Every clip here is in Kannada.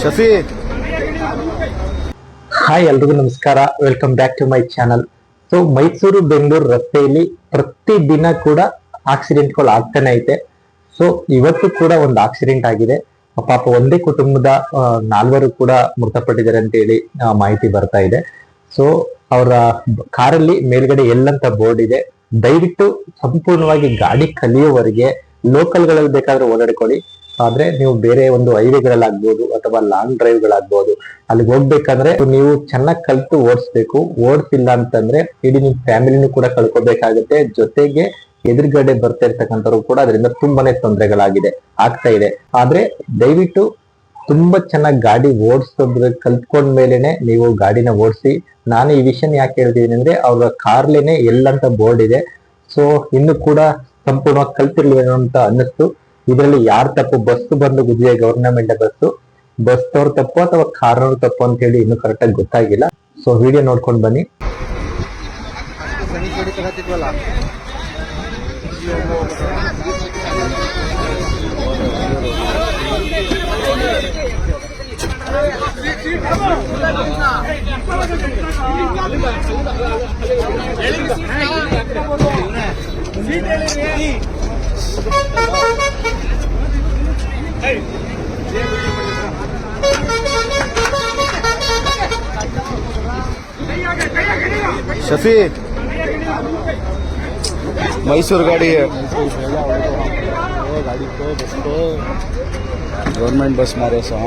ಶಫಿ ಹಾಯ್, ಎಲ್ರಿಗೂ ನಮಸ್ಕಾರ. Welcome back to my channel so Mysuru, Bengaluru ರಸ್ತೆಯಲ್ಲಿ ಪ್ರತಿ ದಿನ ಕೂಡ ಆಕ್ಸಿಡೆಂಟ್ಗಳು ಆಗ್ತಾನೆ ಐತೆ. ಸೊ ಇವತ್ತು ಕೂಡ ಒಂದು ಆಕ್ಸಿಡೆಂಟ್ ಆಗಿದೆ. ಪಾಪ ಒಂದೇ ಕುಟುಂಬದ ನಾಲ್ವರು ಕೂಡ ಮೃತಪಟ್ಟಿದ್ದಾರೆ ಅಂತ ಹೇಳಿ ಮಾಹಿತಿ ಬರ್ತಾ ಇದೆ. ಸೊ ಅವರ ಕಾರಲ್ಲಿ ಮೇಲ್ಗಡೆ ಎಲ್ಲಂತ ಬೋರ್ಡ್ ಇದೆ. ದಯವಿಟ್ಟು ಸಂಪೂರ್ಣವಾಗಿ ಗಾಡಿ ಕಲಿಯೋವರೆಗೆ ಲೋಕಲ್ಗಳಲ್ಲಿ ಬೇಕಾದ್ರೆ ಓಡಾಡ್ಕೊಳ್ಳಿ. ಆದ್ರೆ ನೀವು ಬೇರೆ ಒಂದು ಹೈವೇಗಳಲ್ಲಾಗ್ಬೋದು ಅಥವಾ ಲಾಂಗ್ ಡ್ರೈವ್ ಗಳಾಗ್ಬೋದು ಅಲ್ಲಿಗೆ ಹೋಗ್ಬೇಕಂದ್ರೆ ನೀವು ಚೆನ್ನಾಗಿ ಕಲ್ತು ಓಡಿಸ್ಬೇಕು. ಓಡಿಸಿಲ್ಲ ಅಂತಂದ್ರೆ ಇಡೀ ನಿಮ್ ಫ್ಯಾಮಿಲಿನೂ ಕೂಡ ಕಳ್ಕೊಬೇಕಾಗುತ್ತೆ. ಜೊತೆಗೆ ಎದುರುಗಡೆ ಬರ್ತಾ ಇರ್ತಕ್ಕಂಥವ್ರು ಕೂಡ ಅದರಿಂದ ತುಂಬಾನೇ ತೊಂದರೆಗಳಾಗಿದೆ, ಆಗ್ತಾ ಇದೆ. ಆದ್ರೆ ದಯವಿಟ್ಟು ತುಂಬಾ ಚೆನ್ನಾಗಿ ಗಾಡಿ ಓಡಿಸೋದ್ರ ಕಲ್ತ್ಕೊಂಡ ಮೇಲೆನೆ ನೀವು ಗಾಡಿನ ಓಡಿಸಿ. ನಾನು ಈ ವಿಷಯ ಯಾಕೆ ಹೇಳ್ತಿದ್ದೀನಿ ಅಂದ್ರೆ ಅವ್ರ ಕಾರ್ಲೇನೆ ಎಲ್ಲಂತ ಬೋರ್ಡ್ ಇದೆ. ಸೊ ಇನ್ನು ಕೂಡ ಸಂಪೂರ್ಣವಾಗಿ ಕಲ್ತಿರ್ಲಿಲ್ಲ ಅಂತ ಅನ್ನಿಸ್ತು. ಇದರಲ್ಲಿ ಯಾರ್ ತಪ್ಪು? ಬಸ್ ಬಂದು ಗುದ್ದಿದೆ ಗವರ್ನಮೆಂಟ್ ಬಸ್ ಬಸ್ ಅವ್ರ ತಪ್ಪು ಅಥವಾ ಕಾರ್ನವ್ರ ತಪ್ಪು ಅಂತ ಹೇಳಿ ಇನ್ನು ಕರೆಕ್ಟ್ ಆಗಿ ಗೊತ್ತಾಗಿಲ್ಲ. ಸೊ ವಿಡಿಯೋ ನೋಡ್ಕೊಂಡ್ ಬನ್ನಿ. ಶಫೀಕ್ ಮೈಸೂರು ಗಾಡಿ. ಗೌರ್ಮೆಂಟ್ ಬಸ್ ಮಾರೇ ಸಹ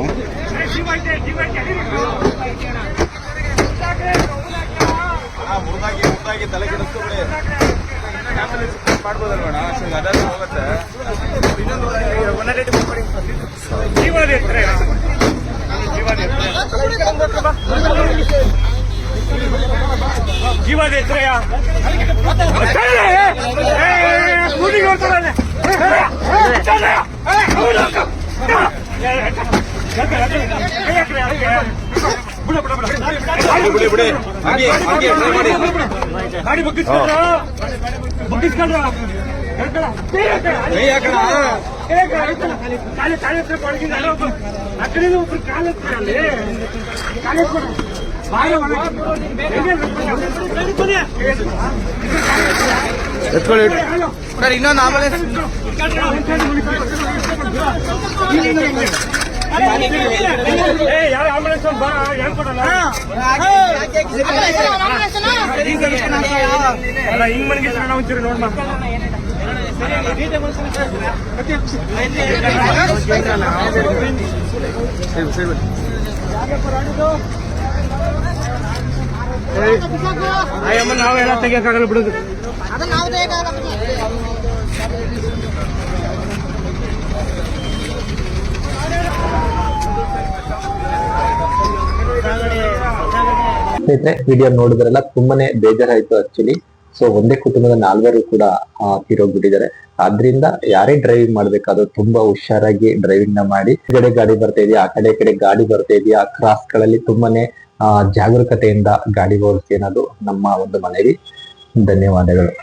ತಲೆ ಕೆಡಿಸ್ತು ಮಾಡ್ಬೋದಲ್ವಣ್ಣ? ಜೀವದ ಎತ್ತರೆಯ ಕೂಲಿಗೆ ಹೊರ್ತಾನೆ ಬಿಡಿ ಬಿಡಿ ಹಂಗೆ ಹಂಗೆ try ಮಾಡಿ ಗಾಡಿ ಬಗ್ಗಿಸ್ಕೊಂಡ್ರ ಬಗ್ಗಿಸ್ಕೊಂಡ್ರ ಕೈ ಹಾಕಣ ಕಾಲಿ ಕಾಲಿ ಹತ್ರ ಆ ಕಡೆಯಿಂದ ಒಬ್ರು ಕಾಲು ಹತ್ರ ಅಲ್ಲಿ ಕಾಲು ಎತ್ಕೊಡು. ಎತ್ಕೊಳ್ಳಿ ಸರ್ ಇನ್ನೊಂದು ಆಂಬುಲೆನ್ಸ್ ಹಿಂಗ್ ಮನೆಗೆ ಒಂಚೂರು ನೋಡ್ಮ ಅಯ್ಯಮ್ಮ ನಾವೆಲ್ಲ ತೆಗಿಯಕ್ಕಾಗಲ್ಲ ಬಿಡುದು. ಸ್ನೇಹಿತರೆ ವಿಡಿಯೋ ನೋಡಿದ್ರೆಲ್ಲ ತುಂಬಾನೇ ಬೇಜಾರಾಯ್ತು ಆಕ್ಚುಲಿ ಸೊ ಒಂದೇ ಕುಟುಂಬದ ನಾಲ್ವರು ಕೂಡ ತೀರೋಗ್ಬಿಟ್ಟಿದ್ದಾರೆ. ಆದ್ರಿಂದ ಯಾರೇ ಡ್ರೈವಿಂಗ್ ಮಾಡ್ಬೇಕಾದ್ರು ತುಂಬಾ ಹುಷಾರಾಗಿ ಡ್ರೈವಿಂಗ್ನ ಮಾಡಿ, ಈ ಕಡೆ ಗಾಡಿ ಬರ್ತಾ ಇದೆಯಾ, ಆ ಕಡೆ ಕಡೆ ಗಾಡಿ ಬರ್ತಾ ಇದೆಯಾ ಕ್ರಾಸ್ಗಳಲ್ಲಿ ತುಂಬಾನೇ ಜಾಗರೂಕತೆಯಿಂದ ಗಾಡಿ ಓಡಿಸಿ ಅನ್ನೋದು ನಮ್ಮ ಒಂದು ಮನವಿ. ಧನ್ಯವಾದಗಳು.